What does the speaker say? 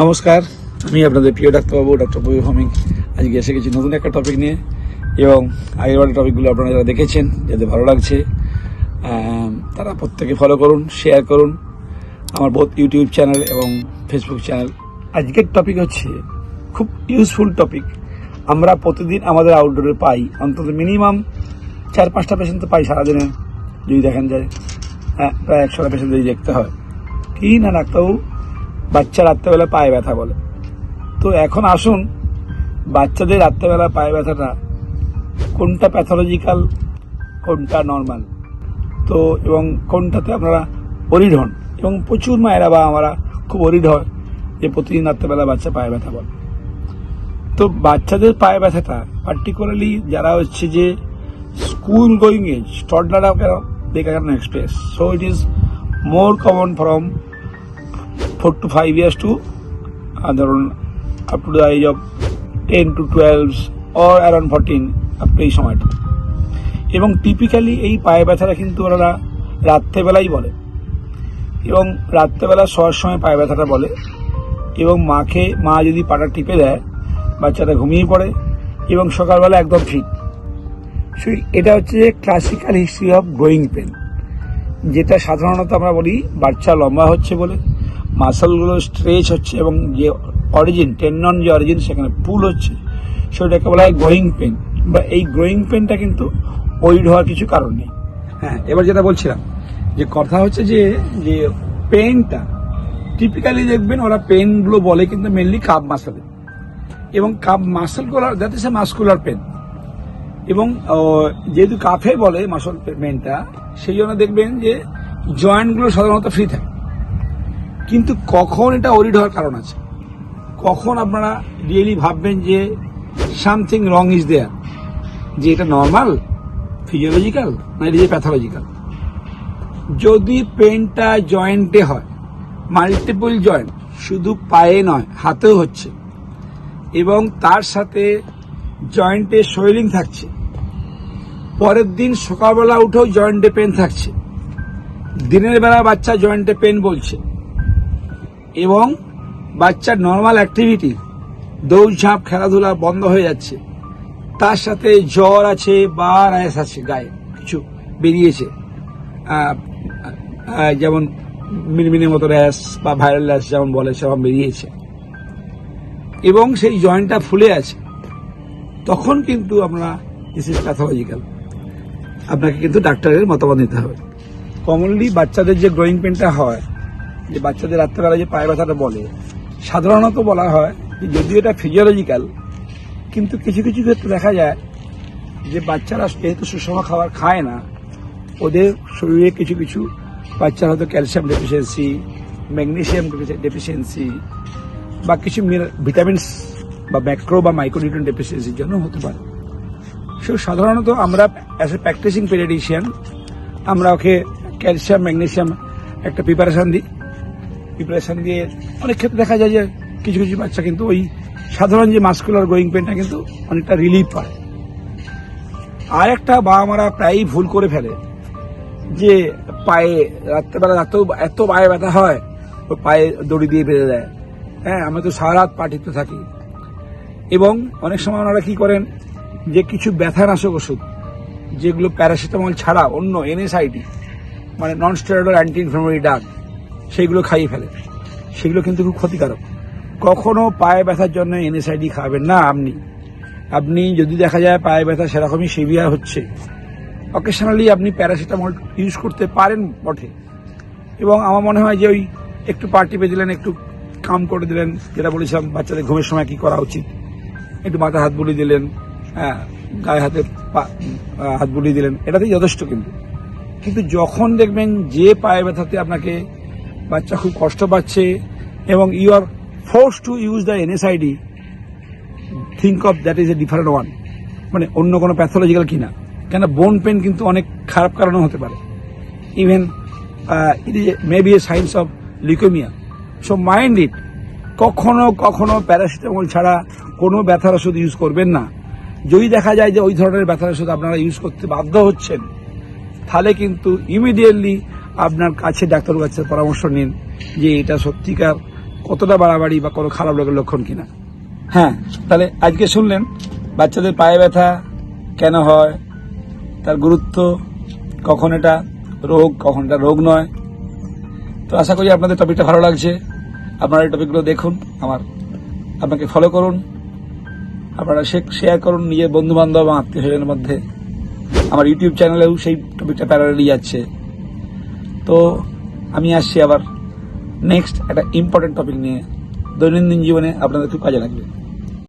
নমস্কার, আমি আপনাদের প্রিয় ডাক্তারবাবু ডক্টর ববি ভৌমিক। আজকে এসে গেছি নতুন একটা টপিক নিয়ে এবং আগের বারের টপিকগুলো আপনারা যারা দেখেছেন, যাদের ভালো লাগছে তারা প্রত্যেকে ফলো করুন শেয়ার করুন আমার বহুত ইউটিউব চ্যানেল এবং ফেসবুক চ্যানেল আজকের টপিক হচ্ছে খুব ইউজফুল টপিক আমরা প্রতিদিন আমাদের আউটডোরে পাই, অন্তত মিনিমাম চার পাঁচটা পেশেন্ট তো পাই সারাদিনে, যদি দেখেন যায়। প্রায় একশোটা পেশেন্ট দেখতে হয়। কি না ডাক্তারবাবু বাচ্চা রাত্রেবেলা পায়ে ব্যথা বলে। তো এখন আসুন, বাচ্চাদের রাত্রেবেলা পায়ে ব্যথাটা কোনটা প্যাথোলজিক্যাল কোনটা নর্মাল তো এবং কোনটাতে আপনারা অরিড হন? এবং প্রচুর মায়েরা বা আমরা খুব অরিড হয় যে প্রতিদিন রাত্রেবেলা বাচ্চা পায়ে ব্যথা বলে। তো বাচ্চাদের পায়ে ব্যথাটা পার্টিকুলারলি যারা হচ্ছে যে school going age toddler they express so it is more common from four to five years to ধরুন up to the age of ten to twelve or around fourteen up to এই সময়টা। এবং typically এই পায়ে ব্যথাটা কিন্তু ওনারা রাত্রেবেলাই বলে। এবং রাত্রেবেলা শোয়ার সময় পায়ে ব্যথাটা বলে। এবং মাকে, মা যদি পাটা টিপে দেয়, বাচ্চাটা ঘুমিয়ে পড়ে এবং সকালবেলা একদম ফিট এটা হচ্ছে যে classical history of growing pain যেটা সাধারণত আমরা বলি বাচ্চা লম্বা হচ্ছে বলে মাসলগুলো স্ট্রেচ হচ্ছে এবং যে অরিজিন টেন্ডন যে অরিজিন সেখানে পুল হচ্ছে, সেটাকে বলা হয় গ্রোয়িং পেন বা এই গ্রোয়িং পেনটা কিন্তু ওইড হওয়ার কিছু কারণ নেই। হ্যাঁ এবার যেটা বলছিলাম, যে কথা হচ্ছে যে যে পেনটা টিপিক্যালি দেখবেন ওরা পেনগুলো বলে কিন্তু মেনলি কাপ মাসেলে এবং calf মাসেলগুলো that is a muscular pain এবং যেহেতু কাফে বলে মাসল পেনটা সেই জন্য দেখবেন যে জয়েন্টগুলো সাধারণত ফ্রি থাকে। কিন্তু কখন এটা অরিড হওয়ার কারণ আছে? কখন আপনারা রিয়েলি ভাববেন যে সামথিং রং ইজ দেয়ার যে এটা নর্মাল ফিজিওলজিক্যাল না এটা যে প্যাথোলজিক্যাল যদি পেনটা জয়েন্টে হয় মাল্টিপল জয়েন্ট শুধু পায়ে নয়, হাতেও হচ্ছে, এবং তার সাথে জয়েন্টে সোয়েলিং থাকছে। পরের দিন সকালবেলা উঠেও জয়েন্টে পেন থাকছে। দিনের বেলা বাচ্চা জয়েন্টে পেন বলছে। এবং বাচ্চার নর্মাল অ্যাক্টিভিটি দৌড়ঝাঁপ খেলাধুলা বন্ধ হয়ে যাচ্ছে। তার সাথে জ্বর আছে বা রায়স আছে গায়ে, কিছু বেরিয়েছে। যেমন মিনমিনের মতো র্যাশ বা ভাইরাল র্যাশ যেমন বলে সেরকম বেরিয়েছে। এবং সেই জয়েন্টটা ফুলে আছে। তখন কিন্তু আমরা দিস ইজ প্যাথোলজিক্যাল আপনাকে কিন্তু ডাক্তারের মতামত নিতে হবে। কমনলি বাচ্চাদের যে গ্রোয়িং পেনটা হয়, যে বাচ্চাদের রাত্রেবেলা যে পায়ে ব্যথাটা বলে, সাধারণত বলা হয় যে যদিও এটা ফিজিওলজিক্যাল কিন্তু কিছু কিছু ক্ষেত্রে দেখা যায় যে বাচ্চারা যেহেতু সুষম খাবার খায় না, ওদের শরীরে কিছু কিছু বাচ্চার হয়তো ক্যালসিয়াম ডেফিসিয়েন্সি ম্যাগনেশিয়াম ডেফিসিয়েন্সি বা কিছু ভিটামিনস বা ম্যাক্রো বা মাইক্রোনিউট্রিয়েন্ট ডেফিসিয়েন্সির জন্য হতে পারে। সো সাধারণত আমরা অ্যাজ এ প্র্যাকটিসিং পেডিয়াট্রিশিয়ান আমরা ওকে ক্যালসিয়াম ম্যাগনেসিয়াম একটা প্রিপারেশান দিই। প্রিপারেশান দিয়ে অনেক ক্ষেত্রে দেখা যায় যে কিছু কিছু বাচ্চা কিন্তু ওই সাধারণ যে মাস্কুলার গোয়িং পেনটা কিন্তু অনেকটা রিলিফ পায়। আর একটা বাবা মারা প্রায়ই ভুল করে ফেলে যে পায়ে রাত্রেবেলা এত এত পায়ে ব্যথা হয় পায়ে দড়ি দিয়ে বেঁধে দেয়। হ্যাঁ আমরা তো সারা রাত পাঠিতে থাকি। এবং অনেক সময় ওনারা কি করেন যে কিছু ব্যথানাশক ওষুধ, যেগুলো প্যারাসিটামল ছাড়া অন্য এনএসআইডি মানে নন স্টেরয়েডাল অ্যান্টি ইনফ্লামেটরি ডাক সেইগুলো খাইয়ে ফেলে। সেগুলো কিন্তু খুব ক্ষতিকারক। কখনো পায়ে ব্যথার জন্য এনএসআইডি খাবেন না আপনি। আপনি যদি দেখা যায় পায়ে ব্যথা সেরকমই সিভিয়ার হচ্ছে অকেশনালি আপনি প্যারাসিটামল ইউজ করতে পারেন বটে। এবং আমার মনে হয় যে ওই একটু পার্টি পেয়ে দিলেন, একটু কাম করে দিলেন, যেটা বলেছিলাম, বাচ্চাদের ঘুমের সময় কি করা উচিত। একটু মাথায় হাত বুলিয়ে দিলেন হ্যাঁ গায়ে হাতে হাত বুলিয়ে দিলেন, এটাতেই যথেষ্ট কিন্তু। কিন্তু যখন দেখবেন যে পায়ে ব্যথাতে আপনাকে বাচ্চা খুব কষ্ট পাচ্ছে এবং you are force to use the NSAID think of that is a different one মানে অন্য কোনো প্যাথোলজিক্যাল কিনা। কেন বোন পেন কিন্তু অনেক খারাপ কারণও হতে পারে। Even it is may be a signs of leukaemia so mind it কখনো কখনো প্যারাসিটামল ছাড়া কোনো ব্যথার ওষুধ ইউজ করবেন না। যদি দেখা যায় যে ওই ধরনের ব্যথার ওষুধ আপনারা ইউজ করতে বাধ্য হচ্ছেন, তাহলে কিন্তু ইমিডিয়েটলি আপনার কাছে ডাক্তার কাছে পরামর্শ নিন যে এটা সত্যিকার কতটা বাড়াবাড়ি বা কোনো খারাপ রোগের লক্ষণ কিনা। হ্যাঁ তাহলে আজকে শুনলেন, বাচ্চাদের পায়ে ব্যথা কেন হয়, তার গুরুত্ব, কখন এটা রোগ, কখন এটা রোগ নয়। তো আশা করি আপনাদের টপিকটা ভালো লাগছে। আপনারা এই টপিকগুলো দেখুন, আমার, আপনাকে ফলো করুন। আপনারা শেয়ার করুন নিজের বন্ধু বান্ধব এবং আত্মীয় স্বজনের মধ্যে। আমার ইউটিউব চ্যানেলেও সেই টপিকটা প্যারালি যাচ্ছে। তো আমি আসছি আবার নেক্সট একটা ইম্পর্টেন্ট টপিক নিয়ে। দৈনন্দিন জীবনে আপনাদের খুব কাজে লাগবে।